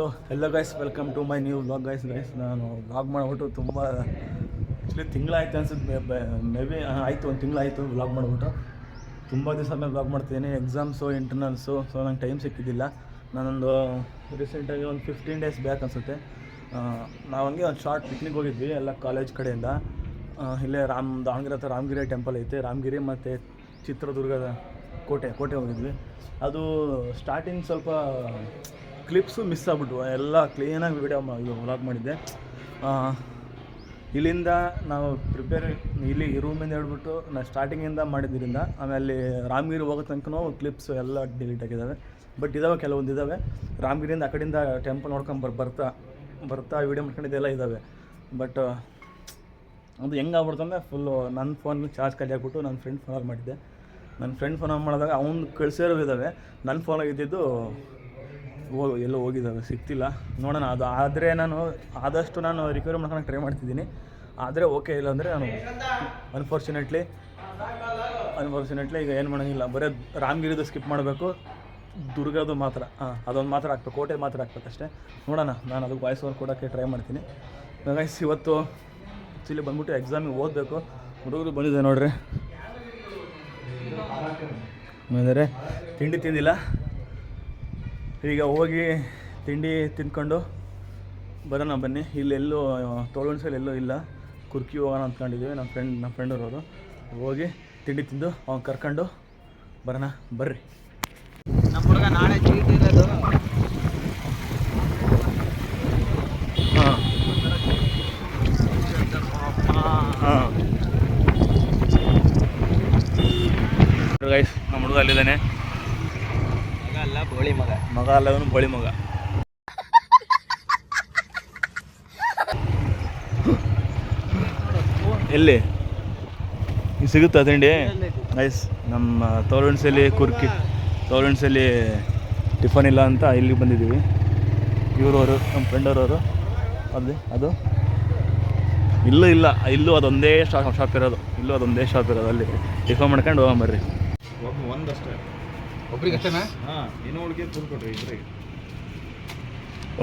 So ಎಲ್ಲ guys welcome to my new vlog guys guys ನಾನು vlog ಮಾಡಿಬಿಟ್ಟು ತುಂಬ ಆ್ಯಕ್ಚುಲಿ ತಿಂಗಳಾಯ್ತು ಅನ್ಸುತ್ತೆ. ಮೇ ಬಿ ಆಯಿತು, ಒಂದು ತಿಂಗಳಾಯಿತು ವ್ಲಾಗ್ ಮಾಡಿಬಿಟ್ಟು. ತುಂಬ ದಿವಸ ಮೇಲೆ ವ್ಲಾಗ್ ಮಾಡ್ತಿದ್ದೀನಿ. ಎಕ್ಸಾಮ್ಸು ಇಂಟರ್ನಲ್ಸು ಸೊ ನಂಗೆ ಟೈಮ್ ಸಿಕ್ಕಿದ್ದಿಲ್ಲ. ನಾನೊಂದು ರೀಸೆಂಟಾಗಿ ಒಂದು ಫಿಫ್ಟೀನ್ ಡೇಸ್ ಬ್ಯಾಕ್ ಅನಿಸುತ್ತೆ. ನಾವು ಹಂಗೆ ಒಂದು ಶಾರ್ಟ್ ಪಿಕ್ನಿಕ್ ಹೋಗಿದ್ವಿ, ಎಲ್ಲ ಕಾಲೇಜ್ ಕಡೆಯಿಂದ. ಇಲ್ಲೇ ರಾಮ್ ದಾವಣಗೆರೆ ಹತ್ರ ರಾಮಗಿರಿ ಟೆಂಪಲ್ ಐತೆ. ರಾಮಗಿರಿ ಮತ್ತು ಚಿತ್ರದುರ್ಗದ ಕೋಟೆ ಕೋಟೆ ಹೋಗಿದ್ವಿ. ಅದು ಸ್ಟಾರ್ಟಿಂಗ್ ಸ್ವಲ್ಪ ಕ್ಲಿಪ್ಸು ಮಿಸ್ ಆಗ್ಬಿಟ್ವು. ಎಲ್ಲ ಕ್ಲೀನಾಗಿ ವಿಡಿಯೋ ಇದು ವ್ಲಾಗ್ ಮಾಡಿದ್ದೆ. ಇಲ್ಲಿಂದ ನಾವು ಪ್ರಿಪೇರ್ ಇಲ್ಲಿ ರೂಮಿಂದ ಹೇಳ್ಬಿಟ್ಟು ನಾನು ಸ್ಟಾರ್ಟಿಂಗಿಂದ ಮಾಡಿದ್ದರಿಂದ ಆಮೇಲೆ ರಾಮಗಿರಿ ಹೋಗೋ ತನಕನೂ ಕ್ಲಿಪ್ಸ್ ಎಲ್ಲ ಡಿಲೀಟ್ ಆಗಿದ್ದಾವೆ ಬಟ್ ಇದಾವೆ, ಕೆಲವೊಂದು ಇದ್ದಾವೆ ರಾಮಗಿರಿಯಿಂದ ಆ ಕಡೆಯಿಂದ ಟೆಂಪಲ್ ನೋಡ್ಕೊಂಡು ಬರ್ ಬರ್ತಾ ಬರ್ತಾ ವೀಡಿಯೋ ಮಾಡ್ಕೊಂಡಿದ್ದೆಲ್ಲ ಇದ್ದಾವೆ ಬಟ್ ಅದು ಹೆಂಗೆ ಆಗ್ಬಿಡ್ತು ಅಂದರೆ ಫುಲ್ಲು ನನ್ನ ಫೋನ್ ಚಾರ್ಜ್ ಖಾಲಿ ಆಗಿಬಿಟ್ಟು ನನ್ನ ಫ್ರೆಂಡ್ ಫೋನ್ ಮಾಡಿದ್ದೆ. ನನ್ನ ಫ್ರೆಂಡ್ ಫೋನ್ ಮಾಡಿದಾಗ ಅವ್ನು ಕಳಿಸಿರೋ ಇದ್ದಾವೆ ನನ್ನ ಫೋನಾಗ ಇದ್ದಿದ್ದು ಹೋಗಿ ಎಲ್ಲೋ ಹೋಗಿದ್ದಾವೆ, ಸಿಗ್ತಿಲ್ಲ. ನೋಡೋಣ, ಅದು ಆದರೆ ನಾನು ಆದಷ್ಟು ನಾನು ರಿಕವರಿ ಮಾಡ್ಕೊಳಕ್ಕೆ ಟ್ರೈ ಮಾಡ್ತಿದ್ದೀನಿ. ಆದರೆ ಓಕೆ ಇಲ್ಲಾಂದರೆ ನಾನು ಅನ್ಫಾರ್ಚುನೇಟ್ಲಿ ಅನ್ಫಾರ್ಚುನೇಟ್ಲಿ ಈಗ ಏನು ಮಾಡೋಂಗಿಲ್ಲ ಬರೀ ರಾಮಗಿರಿದು ಸ್ಕಿಪ್ ಮಾಡಬೇಕು. ದುರ್ಗದು ಮಾತ್ರ, ಹಾಂ, ಅದೊಂದು ಮಾತ್ರ ಹಾಕ್ಬೇಕು. ಕೋಟೆ ಮಾತ್ರ ಹಾಕ್ಬೇಕು ಅಷ್ಟೇ. ನೋಡೋಣ, ನಾನು ಅದಕ್ಕೆ ವಾಯ್ಸ್ ಓವರ್ ಕೊಡೋಕ್ಕೆ ಟ್ರೈ ಮಾಡ್ತೀನಿ. ಗೈಸ್ ಇವತ್ತು ಆ್ಯಕ್ಚುಲಿ ಬಂದ್ಬಿಟ್ಟು ಎಕ್ಸಾಮಿಗೆ ಓದಬೇಕು. ಹುಡುಗರು ಬಂದಿದೆ ನೋಡ್ರಿ. ಆಮೇಲೆ ತಿಂಡಿ ತಿಂದಿಲ್ಲ. ಈಗ ಹೋಗಿ ತಿಂಡಿ ತಿಂದ್ಕೊಂಡು ಬರೋಣ ಬನ್ನಿ. ಇಲ್ಲೆಲ್ಲೂ ತೋಳಣ್ಸಲ್ಲಿ ಎಲ್ಲೂ ಇಲ್ಲ. ಕುರ್ಕಿ ಹೋಗೋಣ ಅಂದ್ಕೊಂಡಿದ್ದೀವಿ. ನಮ್ಮ ಫ್ರೆಂಡ್, ನಮ್ಮ ಫ್ರೆಂಡವರು ಹೋಗಿ ತಿಂಡಿ ತಿಂದು ಅವ್ನು ಕರ್ಕೊಂಡು ಬರೋಣ. ಬರ್ರಿ. ನಮ್ಮ ಹುಡುಗ ನಾಳೆ ಚೀಟಿ ಇರೋದು. ನಮ್ಮ ಹುಡುಗ ಅಲ್ಲಿದ್ದಾನೆ. ಅಲ್ಲ ಬೋಳಿ ಮಗ. ಮಗ ಅಲ್ಲವನು ಬಳಿ ಮಗ. ಎಲ್ಲಿ? ಸಿಗುತ್ತಾ ತಿಂಡಿ? ನೈಸ್ ನಮ್ಮ ತೋರಣಸಲಿ ಕುರ್ಕಿ ತೋರಣಸಲಿ ಟಿಫನ್ ಇಲ್ಲ ಅಂತ ಇಲ್ಲಿಗೆ ಬಂದಿದ್ದೀವಿ. ಇವರವರು ನಮ್ಮ ಫ್ರೆಂಡವ್ರವರು. ಅಲ್ಲಿ ಅದು? ಇಲ್ಲೂ ಇಲ್ಲ. ಇಲ್ಲೂ ಅದೊಂದೇ ಶಾಪ್ ಶಾಪ್ ಇರೋದು. ಇಲ್ಲೂ ಅದೊಂದೇ ಶಾಪ್ ಇರೋದು ಅಲ್ಲಿ. ಟಿಫನ್ ಮಾಡ್ಕೊಂಡು ಹೋಗೋಣ ಬರ್ರಿ. ಒಬ್ಬ ಒಂದಷ್ಟೇ ಒಬ್ರಿಗೆ ಅಷ್ಟೇನಾ? ಹಾಂ ಇನ್ನೂ ಫುಲ್ ಕೊಡ್ರಿ ಇಬ್ಬರಿಗೆ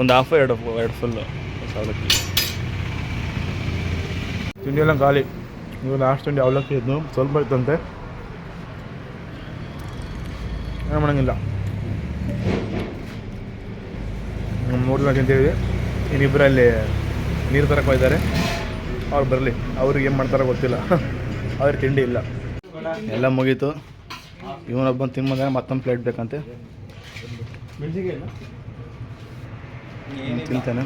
ಒಂದು ಹಾಫ್ ಎರಡು ಎರಡು ಫುಲ್ಲು ಅವಲಕ್ಕಿ ತಿಂಡಿ ಎಲ್ಲ ಖಾಲಿ. ಇವಾಗ ಲಾಸ್ಟ್ ತಿಂಡಿ ಅವಲಕ್ಕಿ ಇದ್ದು ಸ್ವಲ್ಪ ಇತ್ತಂತೆ. ಏನು ಮಾಡೋಂಗಿಲ್ಲ. ಮೂರು ಜನ ತಿಂತೀವಿ ಇನ್ನಿಬ್ಬರಲ್ಲಿ ನೀರು ತರಕ್ಕೆ ಹೋಗಿದ್ದಾರೆ. ಅವ್ರು ಬರಲಿ. ಅವ್ರಿಗೆ ಏನು ಮಾಡ್ತಾರೋ ಗೊತ್ತಿಲ್ಲ. ಅವ್ರಿಗೆ ತಿಂಡಿ ಇಲ್ಲ. ಎಲ್ಲ ಮುಗೀತು. ಇವನೊಬ್ಬನ ತಿನ್ಬಂದ ಮತ್ತೊಂದು ಪ್ಲೇಟ್ ಬೇಕಂತೆ. ತಿಂತಾನೆ.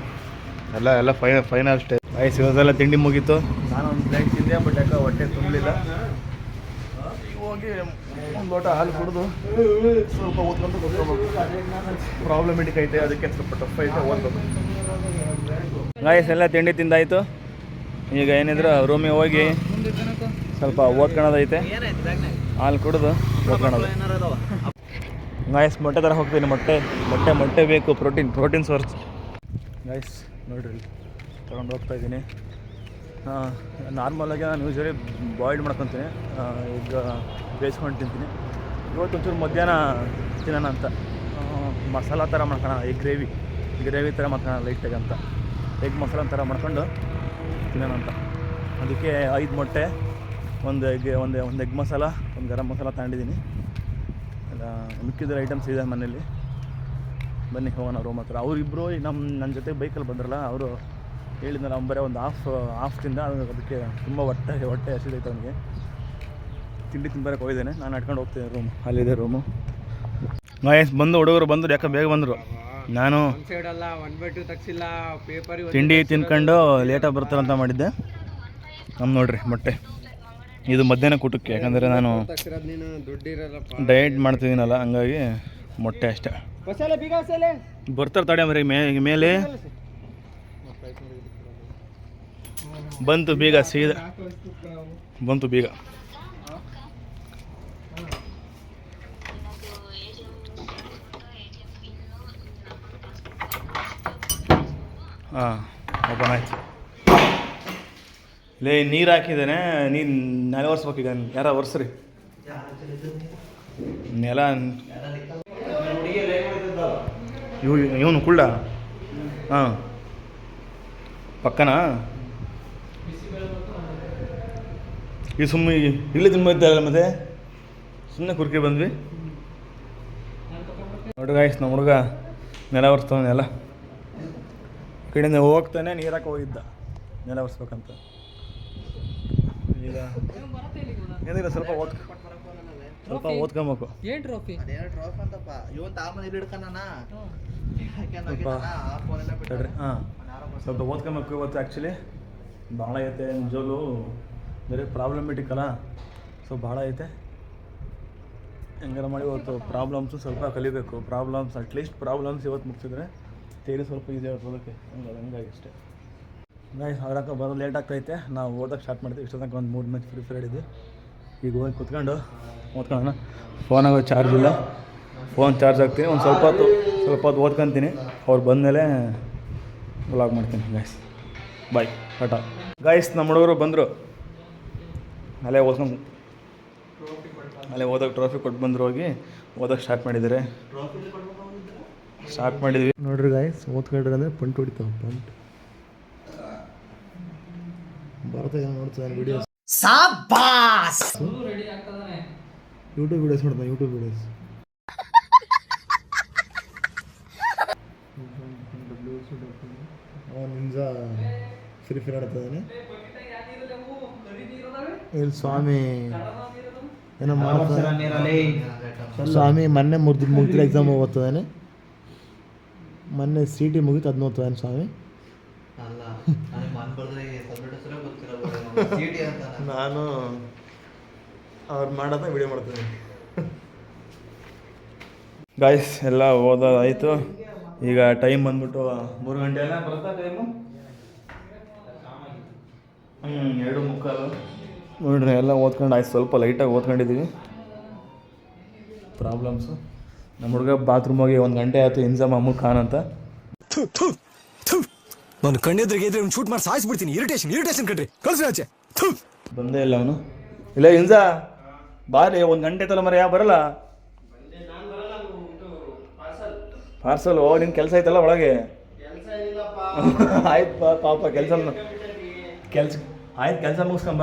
ಎಲ್ಲ ಎಲ್ಲ ಫೈ ಫೈನಲ್ ಸ್ಟೇ ಐಸ್ ಇವತ್ತೆಲ್ಲ ತಿಂಡಿ ಮುಗೀತು. ನಾನು ಒಂದು ಪ್ಲೇಟ್ ತಿಂದೆ ಬಟ್ ಯಾಕೆ ಹೊಟ್ಟೆ ತುಂಬಲಿಲ್ಲ. ಹೋಗಿ ಒಂದು ಲೋಟ ಹಾಲು ಕುಡಿದು ಸ್ವಲ್ಪ ಓದ್ಕೊಂಡು ಕೂತ್ಕೋಬೇಕು. ಪ್ರಾಬ್ಲಮೆಟಿಕ್ ಐತೆ ಅದಕ್ಕೆ ಸ್ವಲ್ಪ ಟಫ್ ಐತೆ ಓದ್ಬೇಕು. ಗಾಯಸ್ ಎಲ್ಲ ತಿಂಡಿ ತಿಂದಾಯಿತು. ಈಗ ಏನಿದ್ರು ರೂಮಿಗೆ ಹೋಗಿ ಸ್ವಲ್ಪ ಓದ್ಕೊಳೋದೈತೆ. ಹಾಲು ಕುಡಿದು ಗಾಯಸ್ ಮೊಟ್ಟೆ ಥರ ಹೋಗ್ತೀನಿ, ಮೊಟ್ಟೆ ಮೊಟ್ಟೆ ಮೊಟ್ಟೆ ಬೇಕು ಪ್ರೋಟೀನ್ ಪ್ರೋಟೀನ್ ಸೋರ್ಸ್ ಗಾಯಸ್ ನೋಡಿರಿ ತೊಗೊಂಡು ಹೋಗ್ತಾ ಇದ್ದೀನಿ. ನಾರ್ಮಲಾಗಿ ನಾನು ಯೂಶ್ವಲಿ ಬಾಯ್ಲ್ಡ್ ಮಾಡ್ಕೊತೀನಿ. ಈಗ ಬೇಯಿಸ್ಕೊಂಡು ತಿಂತೀನಿ. ಇವತ್ತು ಒಂಚೂರು ಮಧ್ಯಾಹ್ನ ತಿನ್ನೋಣ ಅಂತ. ಮಸಾಲ ಥರ ಮಾಡ್ಕೊಳ್ಳೋಣ ಈ ಗ್ರೇವಿ ಗ್ರೇವಿ ಥರ ಮಾಡ್ಕೊಳ್ಳೋಣ ಲೈಟಾಗಿ ಅಂತ. ಎಗ್ ಮಸಾಲ ಥರ ಮಾಡ್ಕೊಂಡು ತಿನ್ನೋಣ ಅಂತ. ಅದಕ್ಕೆ ಐದು ಮೊಟ್ಟೆ, ಒಂದು ಎಗ್ ಒಂದು ಒಂದು ಎಗ್ ಮಸಾಲ ಒಂದು ಗರಂ ಮಸಾಲ ತಗೊಂಡಿದ್ದೀನಿ. ಎಲ್ಲ ಮಿಕ್ಕಿದ್ರೆ ಐಟಮ್ಸ್ ಇದೆ ಮನೇಲಿ ಬನ್ನಿ ಹೋಗೋಣ ರೂಮ್ ಹತ್ರ. ಅವರಿಬ್ಬರು ನಮ್ಮ ನನ್ನ ಜೊತೆ ಬೈಕಲ್ಲಿ ಬಂದ್ರಲ್ಲ ಅವರು ಹೇಳಿದ್ನಲ್ಲ ನಮ್ಮ ಬರೀ ಒಂದು ಹಾಫ್ ಹಾಫ್ ತಿಂದ ಅದು ಅದಕ್ಕೆ ತುಂಬ ಹೊಟ್ಟೆ ಹೊಟ್ಟೆ ಹಸಿದೈತೆ ಅವನಿಗೆ. ತಿಂಡಿ ತಿನ್ಬರಕ್ಕೆ ಹೋಗಿದ್ದೇನೆ. ನಾನು ನಡ್ಕೊಂಡು ಹೋಗ್ತೀನಿ ರೂಮ್ ಅಲ್ಲಿದೆ ರೂಮು ಗಾಯಸ್ ಬಂದು ಹುಡುಗರು ಬಂದರು ಯಾಕೆ ಬೇಗ ಬಂದರು. ನಾನು ತಿಂಡಿ ತಿನ್ಕೊಂಡು ಲೇಟಾಗಿ ಬರ್ತಾರಂತ ಮಾಡಿದ್ದೆ. ನಮ್ಮ ನೋಡ್ರಿ ಮೊಟ್ಟೆ ಇದು ಮಧ್ಯಾಹ್ನ ಕೂಟಕ್ಕೆ, ಯಾಕಂದರೆ ನಾನು ಡಯಟ್ ಮಾಡ್ತಿದ್ದೀನಲ್ಲ, ಹಂಗಾಗಿ ಮೊಟ್ಟೆ ಅಷ್ಟೇ. ಬರ್ತಾರೆ ತಡೆ ಮರಿ ಮೇ ಮೇಲೆ. ಬಂತು ಬೀಗ, ಸೀದಾ. ಬಂತು ಬೀಗ. ಹಾಂ ಓಪನ್ ಆಯ್ತು. ಲೇ, ನೀರು ಹಾಕಿದ್ದಾನೆ, ನೀನು ನೆಲ ಒರೆಸ್ಬೇಕೀಗ ಯಾರ, ಒರೆಸ್ರಿ. ನೆಲ ಇವ್ ಇವನು ಕುಳ್ಳ. ಹಾಂ. ಪಕ್ಕನಾ? ಈ ಸುಮ್ಮನೆ ಇಲ್ಲಿ ತಿನ್ಬೋದಲ್ಲ ಮತ್ತೆ? ಸುಮ್ಮನೆ ಕುರ್ಕಿ ಬಂದ್ವಿ. ನೋಡ್ರಿ ಗಾಯ್ಸ್ ನಮ್ಮ ಹುಡುಗ ನೆಲ ಈ ಕಡೆಯಿಂದ ಹೋಗ್ತಾನೆ ನೀರಾಕ ಹೋಗಿದ್ದ. ನೆಲ ಒರೆಸ್ಬೇಕಂತ. ಈಗ ಏನಿಲ್ಲ ಸ್ವಲ್ಪ ಓದ್ ಸ್ವಲ್ಪ ಓದ್ಕೊಬೇಕು. ಏನ್ ಟ್ರೋಫಿ ಅದೇನೋ ಟ್ರೋಫ್ ಅಂತಪ್ಪ. ಇವನ್ ತಾಮನ್ ಇಲ್ಲಿ ಸ್ವಲ್ಪ ತಡ್ರಿ ಹಾಂ. ಸ್ವಲ್ಪ ಓದ್ಕೊಬೇಕು ಇವತ್ತು ಆ್ಯಕ್ಚುಲಿ ಭಾಳ ಐತೆ ನಿಜವಾಗ್ಲೂ ಬೇರೆ ಪ್ರಾಬ್ಲಮ್ ಇಟ್ಟಿಕ್ಕಲ್ಲ ಸೊ ಭಾಳ ಐತೆ. ಹೆಂಗಾರ ಮಾಡಿ ಇವತ್ತು ಪ್ರಾಬ್ಲಮ್ಸು ಸ್ವಲ್ಪ ಕಲಿಬೇಕು. ಪ್ರಾಬ್ಲಮ್ಸ್ ಅಟ್ಲೀಸ್ಟ್ ಪ್ರಾಬ್ಲಮ್ಸ್ ಇವತ್ತು ಮುಗಿಸಿದ್ರೆ ತೇರಿ ಸ್ವಲ್ಪ ಈಸಿ ಹಂಗೆ ಹಂಗಾಗಿ ಅಷ್ಟೇ. ಗಾಯ್ ಅವ್ರಕ್ಕ ಬರೋ ಲೇಟ್ ಆಗ್ತೈತೆ. ನಾವು ಓದೋಕ್ಕೆ ಸ್ಟಾರ್ಟ್ ಮಾಡ್ತೀವಿ. ಇಷ್ಟ ತನಕ ಒಂದು ಮೂರು ಮ್ಯಾಚ್ ಫ್ರೀ ಫೈರ್ ಹಿಡಿದ್ವಿ ಈಗ ಹೋಗಿ ಕುತ್ಕೊಂಡು ಓದ್ಕೊಳ್ಳೋಣ. ಫೋನಾಗ ಚಾರ್ಜ್ ಇಲ್ಲ. ಫೋನ್ ಚಾರ್ಜ್ ಹಾಕ್ತೀನಿ ಒಂದು ಸ್ವಲ್ಪ ಹೊತ್ತು ಸ್ವಲ್ಪ ಹೊತ್ತು ಓದ್ಕೊತೀನಿ. ಅವ್ರು ಬಂದಮೇಲೆ ವ್ಲಾಗ್ ಮಾಡ್ತೀನಿ ಗಾಯ್ಸ್ ಬಾಯ್ ಟಾಟಾ ಗಾಯ್ಸ್ ನಮ್ಮ ಹುಡುಗರು ಬಂದರು. ಅಲ್ಲೇ ಓದ್ಕೊಂಡು ಅಲ್ಲೇ ಓದೋಕ್ಕೆ ಟ್ರೋಫಿ ಕೊಟ್ಟು ಬಂದರು ಹೋಗಿ. ಓದೋಕೆ ಸ್ಟಾರ್ಟ್ ಮಾಡಿದ್ದಾರೆ. ಸ್ಟಾರ್ಟ್ ಮಾಡಿದ್ವಿ. ನೋಡ್ರಿ ಗಾಯ್ಸ್ ಓದ್ಕೊಂಡ್ರೆ ಅಂದರೆ ಪಂಟ್ ಹೊಡಿತಾವೆ, ಪಂಟ್. ಭಾರತ ಏನೋ ನೋಡ್ತಾನೆ ವಿಡಿಯೋಸ್ ರೆಡಿ ಆಗ್ತದಾನೆ. ಯೂಟ್ಯೂಬ್ ವಿಡಿಯೋಸ್ ನೋಡ್ತಾನೆ YouTube videos ninja Free Fire ಆಡ್ತಾನೆ ಇಲ್ಲಿ ಸ್ವಾಮಿ. ಏನೋ ಮಾಡ್ತಾನೆ ಸ್ವಾಮಿ ಮೊನ್ನೆ ಮುಗ್ದು ಮುಗ್ದಿರ ಎಕ್ಸಾಮ್ ಓದ್ತಾನೆ ಮೊನ್ನೆ ಸಿ ಟಿ ಮುಗಿತು ಅದು ನೋಡ್ತಾನೆ ಸ್ವಾಮಿ ಅಲ್ಲ ನನಗೆ ಮನ್ ಬರ್ದ್ರೆ ಸಬ್ಜೆಕ್ಟ್ ಹೆಸರೇ ಗೊತ್ತಿಲ್ಲ ಸಿಟಿ ಅಂತ ನಾನು ಅವ್ರು ಮಾಡೋದ ವಿಡಿಯೋ ಮಾಡ್ತೀನಿ. ಗಾಯ್ಸ್ ಎಲ್ಲ ಓದೋದಾಯಿತು ಈಗ ಟೈಮ್ ಬಂದ್ಬಿಟ್ಟು ಮೂರು ಗಂಟೆ ಬರುತ್ತಾ ಟೈಮು ಹ್ಞೂ ಎರಡು ಮುಕ್ಕಾಲು. ನೋಡ್ರಿ, ಎಲ್ಲ ಓದ್ಕೊಂಡು ಆಯ್ತು. ಸ್ವಲ್ಪ ಲೈಟಾಗಿ ಓದ್ಕೊಂಡಿದ್ದೀವಿ ಪ್ರಾಬ್ಲಮ್ಸು ನಮ್ಮ ಹುಡುಗ ಬಾತ್ರೂಮ್ ಹೋಗಿ ಒಂದು ಗಂಟೆ ಆಯಿತು ಇನ್ಸಮ್ ಅಮ್ಮು ಖಾನ್ ಅಂತ. ನಾನು ಕಣ್ಣೆದ್ರಿಗೆ ಇದ್ರೆ ಶೂಟ್ ಮಾಡಿ ಸಾಯಿಸ್ಬಿಡ್ತೀನಿ. ಇರಿಟೇಷನ್ ಇರಿಟೇಷನ್ ಕಣ್ರಿ. ಕಳ್ಸಿ ಆಚೆ. ಬಂದೇ ಇಲ್ಲ ಅವನು. ಇಲ್ಲ ಇಂಜ ಬಾರಿ ಒಂದು ಗಂಟೆ ತಲೆ ಮರ ಯಾವ ಬರಲ್ಲ? ಪಾರ್ಸಲ್ ಓ ನಿನ್ ಕೆಲಸ ಐತಲ್ಲ ಒಳಗೆ? ಆಯ್ತು ಪಾಪ ಕೆಲಸ ಕೆಲ್ಸ ಆಯ್ತು ಕೆಲಸ ಮುಗಿಸ್ಕೊಂಬ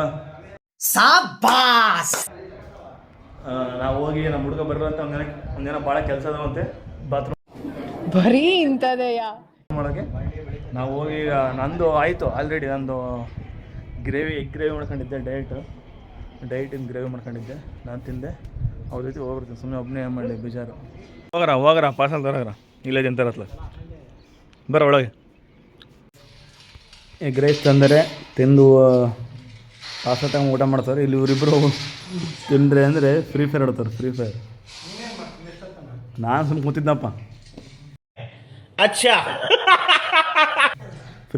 ನಾವು ಹೋಗಿ ನಮ್ಮ ಹುಡುಗ ಬರೋಂತ ಒಂದಿನ ಒಂದಿನ ಭಾಳ ಕೆಲಸ ಅದಾವಂತೆ. ಬಾತ್ರೂಮ್ ಬರೀ ಇಂಥದೆಯಾ? ಮಾಡೋಕ್ಕೆ? ನಾವು ಹೋಗಿ ಈಗ ನಂದು ಆಯಿತು ಆಲ್ರೆಡಿ ನಂದು ಗ್ರೇವಿ ಎಗ್ ಗ್ರೇವಿ ಮಾಡ್ಕೊಂಡಿದ್ದೆ ಡಯಟ್ ಡಯಟಿಂದ ಗ್ರೇವಿ ಮಾಡ್ಕೊಂಡಿದ್ದೆ. ನಾನು ತಿಂದೆ. ಅವ್ರ ಜೊತೆ ಹೋಗ್ಬಿಡ್ತೀನಿ ಸುಮ್ಮನೆ ಒಬ್ಬನೇ ಮಾಡಿ ಮಾಡಲಿ ಬೇಜಾರು. ಹೋಗರ ಹೋಗರ ಪಾರ್ಸಲ್ ತರೋಗ್ರ. ಇಲ್ಲೇ ತರತ್ಲ. ಬರ ಒಳಗೆ. ಎಗ್ ರೈಸ್ ತಂದರೆ ತಿಂದು ಪಾರ್ಸಲ್ ತಗೊಂಡು ಊಟ ಮಾಡ್ತಾರೆ. ಇಲ್ಲಿ ಇವರಿಬ್ಬರು ತಿಂದರೆ ಅಂದರೆ ಫ್ರೀ ಫೈರ್ ಆಡ್ತಾರೆ ಫ್ರೀ ಫೈರ್ ನಾನು ಸುಮ್ಮನೆ ಕೂತಿದ್ದಪ್ಪ ಫ್ರೀ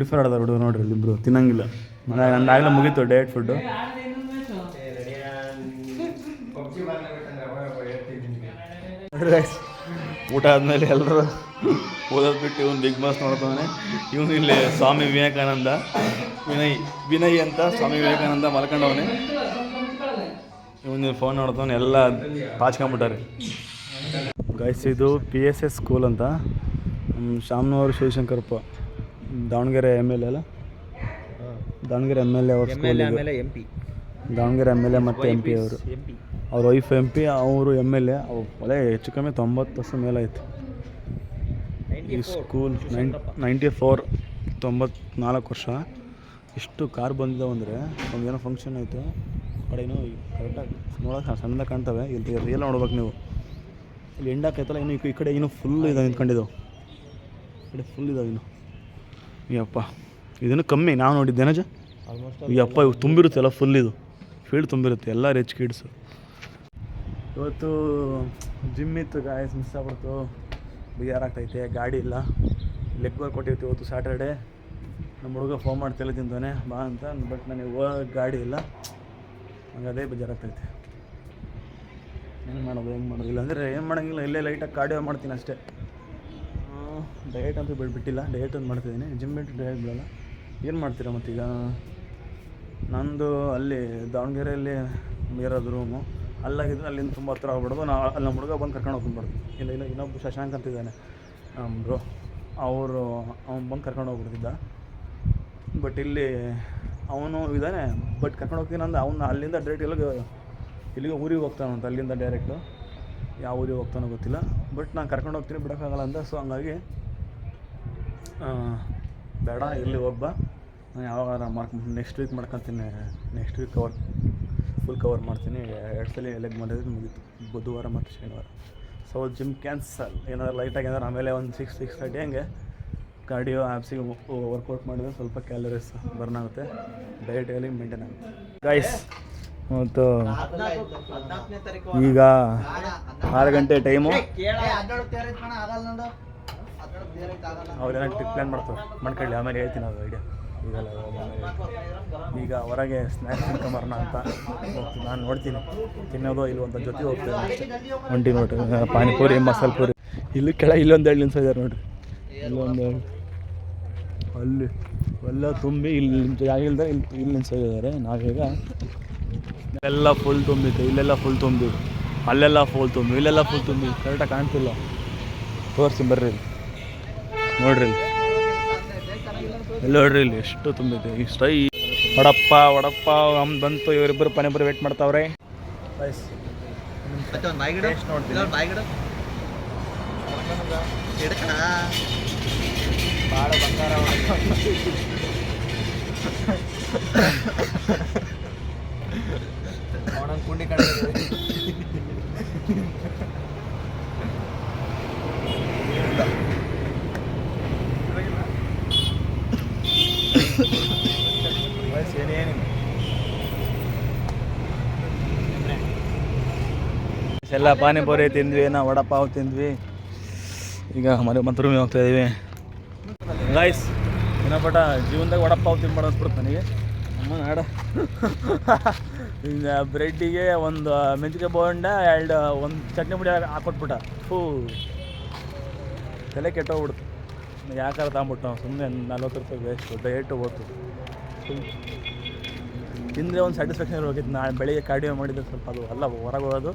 ಫೈರ್ ಆಡೋದು ಹುಡುಗ ನೋಡ್ರಿ ಇಲ್ಲಿಬ್ರು ತಿನ್ನಂಗಿಲ್ಲ. ಮನೆ ನಂದು ಆಗಲೇ ಮುಗೀತು ಡಯಟ್ ಫುಡ್ಡು ಊಟ ಆದಮೇಲೆ ಎಲ್ಲರೂ ಓದೋದು ಬಿಟ್ಟು ಇವನು ಬಿಗ್ ಬಾಸ್ ನೋಡ್ತಾನೆ ಇವನು ಇಲ್ಲಿ ಸ್ವಾಮಿ ವಿವೇಕಾನಂದ. ವಿನಯ್ ವಿನಯ್ ಅಂತ ಸ್ವಾಮಿ ವಿವೇಕಾನಂದ ಮಲ್ಕೊಂಡವನೆ. ಇವನು ಫೋನ್ ನೋಡ್ತಾನೆ ಎಲ್ಲ ಪಾಚ್ಕೊಂಬಿಟ್ಟಾರೆ. ಗೈಸ್ ಇದು ಪಿ ಎಸ್ ಎಸ್ ಸ್ಕೂಲ್ ಅಂತ. ಶಾಮ್ನವರು Shamanur Shivashankarappa. Davanagere M L A ಅಲ್ಲ? ದಾವಣಗೆರೆ ಎಂ ಎಲ್ ಎ ಅವ್ರ ಇದು. M P Davanagere M L A ಮತ್ತು ಎಂ ಪಿ ಅವರು. ಎಂ ಪಿ ಅವ್ರ ವೈಫ್ ಎಂ ಪಿ ಅವರು ಎಂ ಎಲ್ ಎ ಒಲೆ ಹೆಚ್ಚು ಕಮ್ಮಿ ತೊಂಬತ್ತು ವರ್ಷ ಮೇಲಾಯಿತು ಈ ಸ್ಕೂಲ್ ನೈನ್ ನೈಂಟಿ ಫೋರ್ ತೊಂಬತ್ನಾಲ್ಕು ವರ್ಷ. ಇಷ್ಟು ಕಾರ್ ಬಂದಿದ್ದಾವೆ ಅಂದರೆ ಒಂದೇನೋ ಫಂಕ್ಷನ್ ಆಯಿತು. ಕಡೆನೂ ಕರೆಕ್ಟಾಗಿ ನೋಡೋಕೆ ಸಣ್ಣದಾಗ ಕಾಣ್ತವೆ. ಇಲ್ಲಿ ರಿಯಲ್ ನೋಡ್ಬೇಕು ನೀವು. ಇಲ್ಲಿ ಎಂಡಾಕೈತಲ್ಲ ಇನ್ನು ಈ ಕಡೆ ಇನ್ನೂ ಫುಲ್ ಇದಾವೆ ನಿಂತ್ಕೊಂಡಿದ್ದಾವೆ ಈ ಕಡೆ ಫುಲ್ ಇದಾವೆ ಇನ್ನು. ಯಪ್ಪ ಇದನ್ನು ಕಮ್ಮಿ. ನಾವು ನೋಡಿದ್ದೆ ನಜ ಯಪ್ಪ ಇವು ತುಂಬಿರುತ್ತೆ ಎಲ್ಲ ಫುಲ್ ಇದು. ಫೀಲ್ಡ್ ತುಂಬಿರುತ್ತೆ ಎಲ್ಲ ರಿಚ್ ಕಿಡ್ಸು ಇವತ್ತು ಜಿಮ್ ಇತ್ತು ಗಾಯಸ್ ಮಿಸ್ ಆಗ್ಬಿಡ್ತು. ಬೇಜಾರಾಗ್ತೈತೆ ಗಾಡಿ ಇಲ್ಲ. ಲೆಗ್ ವರ್ಕ್ ಕೊಟ್ಟಿರ್ತೀವಿ ಇವತ್ತು ಸ್ಯಾಟರ್ಡೆ ನಮ್ಮ ಹುಡುಗ ಫೋನ್ ಮಾಡಿ ತಲೆ ತಿಂತಾನೆ ಬಾ ಅಂತ. ಬಟ್ ನನಗೆ ಹೋಗ ಗಾಡಿ ಇಲ್ಲ. ನಂಗೆ ಅದೇ ಬೇಜಾರಾಗ್ತೈತೆ. ಏನು ಮಾಡೋದು ಹೆಂಗೆ ಮಾಡೋದು? ಇಲ್ಲಾಂದರೆ ಏನು ಮಾಡೋಂಗಿಲ್ಲ ಇಲ್ಲೇ ಲೈಟಾಗಿ ಕಾರ್ಡಿಯೋ ಮಾಡ್ತೀನಿ ಅಷ್ಟೇ. ಡಯಟ್ ಅಂತೂ ಬಿಡ್ ಬಿಟ್ಟಿಲ್ಲ. ಡಯಟ್ ಅಂತ ಮಾಡ್ತಿದ್ದೀನಿ. ಜಿಮ್ ಬಿಟ್ಟು ಡಯಟ್ ಬಿಡಲ್ಲ. ಏನು ಮಾಡ್ತೀರಾ ಮತ್ತೀಗ? ನಂದು ಅಲ್ಲಿ ದಾವಣಗೆರೆಯಲ್ಲಿ ಇರೋದು ರೂಮು ಅಲ್ಲಾಗಿದ್ದರೆ ಅಲ್ಲಿಂದ ತುಂಬ ಹತ್ರ ಆಗ್ಬಿಡೋದು. ನಾ ಅಲ್ಲಿ ನಮ್ಮ ಹುಡುಗ ಬಂದು ಕರ್ಕೊಂಡು ಹೋಗ್ಬಾರ್ದು ಇಲ್ಲ ಇಲ್ಲ ಇನ್ನೊಬ್ಬ ಶಶಾಂಕ್ ಅಂತಿದ್ದಾನೆ. ಬ್ರೋ ಅವರು, ಅವ್ನು ಬಂದು ಕರ್ಕೊಂಡು ಹೋಗ್ಬಿಡ್ತಿದ್ದ. ಬಟ್ ಇಲ್ಲಿ ಅವನು ಇದ್ದಾನೆ ಬಟ್ ಕರ್ಕೊಂಡು ಹೋಗ್ತೀನಿ ಅಂದ್ರೆ ಅವನು ಅಲ್ಲಿಂದ ಡೈರೆಕ್ಟ್ ಇಲ್ಲಿಗೆ ಇಲ್ಲಿಗೆ ಊರಿಗೆ ಹೋಗ್ತಾನಂತ ಅಲ್ಲಿಂದ ಡೈರೆಕ್ಟು ಯಾವ ಊರಿಗೆ ಹೋಗ್ತಾನೋ ಗೊತ್ತಿಲ್ಲ. ಬಟ್ ನಾನು ಕರ್ಕೊಂಡು ಹೋಗ್ತೀನಿ. ಬಿಡೋಕ್ಕಾಗಲ್ಲ ಅಂತ. ಸೊ ಹಂಗಾಗಿ ಬೇಡ ಇಲ್ಲಿ ಒಬ್ಬ ನಾನು ಯಾವಾಗ ಮಾರ್ಕ್ ನೆಕ್ಸ್ಟ್ ವೀಕ್ ಮಾಡ್ಕೊತೀನಿ. Next week cover full cover ಮಾಡ್ತೀನಿ. ಎರಡು ಸಲ ಎಲೆಗ್ ಮಾಡಿದ್ರೆ ಮುಗೀತು. ಬುಧವಾರ ಮತ್ತು ಶನಿವಾರ. ಸೊ ಜಿಮ್ ಕ್ಯಾನ್ಸಲ್ ಏನಾದ್ರು ಲೈಟಾಗಿ ಏನಾದ್ರು ಆಮೇಲೆ ಒಂದು ಸಿಕ್ಸ್ ಸಿಕ್ಸ್ ತರ್ಟಿ ಹಂಗೆ ಕಾರ್ಡಿಯೋ ಆ್ಯಪ್ಸಿಗೆ ವರ್ಕೌಟ್ ಮಾಡಿದ್ರೆ ಸ್ವಲ್ಪ ಕ್ಯಾಲರೀಸ್ ಬರ್ನ್ ಆಗುತ್ತೆ. ಡಯಟಲ್ಲಿ ಮೇಂಟೈನ್ ಆಗುತ್ತೆ. ಗೈಸ್ ಮತ್ತು ಈಗ ಆರು ಗಂಟೆ ಟೈಮು ಅವ್ರೇನೋ ಟ್ರಿಪ್ ಪ್ಲ್ಯಾನ್ ಮಾಡ್ತಾರೆ? ಮಾಡ್ಕೊಳ್ಳಿ ಆಮೇಲೆ ಹೇಳ್ತೀನಿ ಅದು ಐಡಿಯಾ ಈಗಲ್ಲ ಈಗ ಹೊರಗೆ ಸ್ನ್ಯಾಕ್ಸ್ ತಿನ್ಕೊಂಬರೋಣ ಅಂತ ಹೋಗ್ತೀನಿ ನಾನು ನೋಡ್ತೀನಿ. ತಿನ್ನೋದು ಇಲ್ಲಿ ಅಂತ ಜೊತೆ ಹೋಗ್ತೇನೆ. ಒಂಟಿ ನೋಡ್ರಿ ಪಾನಿಪುರಿ, ಮಸಾಲೆ ಪೂರಿ. ಇಲ್ಲಿ ಕೆಳ ಇಲ್ಲೊಂದು ಎರಡು ನಿಮಿಷ ಇದ್ದಾರೆ ನೋಡ್ರಿ. ಇಲ್ಲೊಂದು ಅಲ್ಲಿ ಎಲ್ಲ ತುಂಬಿ ಇಲ್ಲಿ ಜಾಗ ಇಲ್ದೆ ಇಲ್ಲಿ ಇಲ್ಲಿ ನಿಲ್ಸಿದ್ದಾರೆ ನಾವೀಗ ಎಲ್ಲ ಫುಲ್ ತುಂಬಿತ್ತು. ಇಲ್ಲೆಲ್ಲ ಫುಲ್ ತುಂಬಿ ಅಲ್ಲೆಲ್ಲ ಫುಲ್ ತುಂಬಿ ಇಲ್ಲೆಲ್ಲ ಫುಲ್ ತುಂಬಿ ಕರೆಕ್ಟಾಗಿ ಕಾಣ್ತಿಲ್ಲ. ತೋರಿಸಿ ಬರ್ರಿ. ನೋಡ್ರಿ ಇಲ್ಲಿ. ನೋಡ್ರಿ ಇಲ್ಲಿ ಎಷ್ಟು ತುಂಬಿದೆ. ಇಷ್ಟ ಈ ವಡಪ್ಪ ವಡಪ್ಪ ಅಮ್ ಬಂತು. ಇವರಿಬ್ಬರು ಪನಿಬ್ಬರು ವೇಟ್ ಮಾಡ್ತಾವ್ರೆ. ಮತ್ತೆ ಒಂದು ಬಾಯಿಗಿಡ Taste ನೋಡ್ತೀನಿ. ಇಲ್ಲ ಬಾಯಿಗಿಡ ಹಿಡ್ಕಣ ಭಾಳ ಬಂಗಾರ ಅವನೊಂದು ಕುಂಡಿ ಕಾಣಿಸ್ತದೆ ಎಲ್ಲ ಪಾನಿಪುರಿ ತಿಂದ್ವಿ ನಾವು ವಡಪಾವ್ ತಿಂದ್ವಿ. ಈಗ ಮನೆ ಮತ್ತೆ ರೂಮಿಗೆ ಹೋಗ್ತಾ ಇದ್ದೀವಿ ಗಾಯ್ಸ್ ಏನಪ್ಪಟ ಜೀವನದಾಗ ವಡಪಾವ್ ತಿನ್ಬಾರ್ದು ಅನ್ಸ್ಬಿಡುತ್ತೆ ನನಗೆ. ನಮ್ಮ ನಾಡ. ಬ್ರೆಡ್ಡಿಗೆ ಒಂದು ಮೆಂತ್ಯ ಬೋಂಡ, ಎರಡು, ಒಂದು ಚಟ್ನಿ ಪುಡಿ ಹಾಕೊಟ್ಬಿಟ್ಟ. ಫೂ. ತಲೆ ಕೆಟ್ಟೋಗ್ಬಿಡ್ತು. ಯಾಕಾರ ತಗೊಂಬಿಟ್ಟು ನಾವು ಸುಮ್ಮನೆ ನಲ್ವತ್ತು ರೂಪಾಯಿ ವೇಸ್ಟ್ ಡಯಟ್ ಹೋಗ್ತು ತಿಂದರೆ ಒಂದು ಸ್ಯಾಟಿಸ್ಫ್ಯಾಕ್ಷನ್ ಇರೋಗಿತ್ತು ನಾಳೆ ಬೆಳಿಗ್ಗೆ ಕಾರ್ಡಿಯೋ ಮಾಡಿದ್ರೆ ಸ್ವಲ್ಪ ಅದು ಅಲ್ಲ ಹೊರಗೆ ಹೋಗೋದು.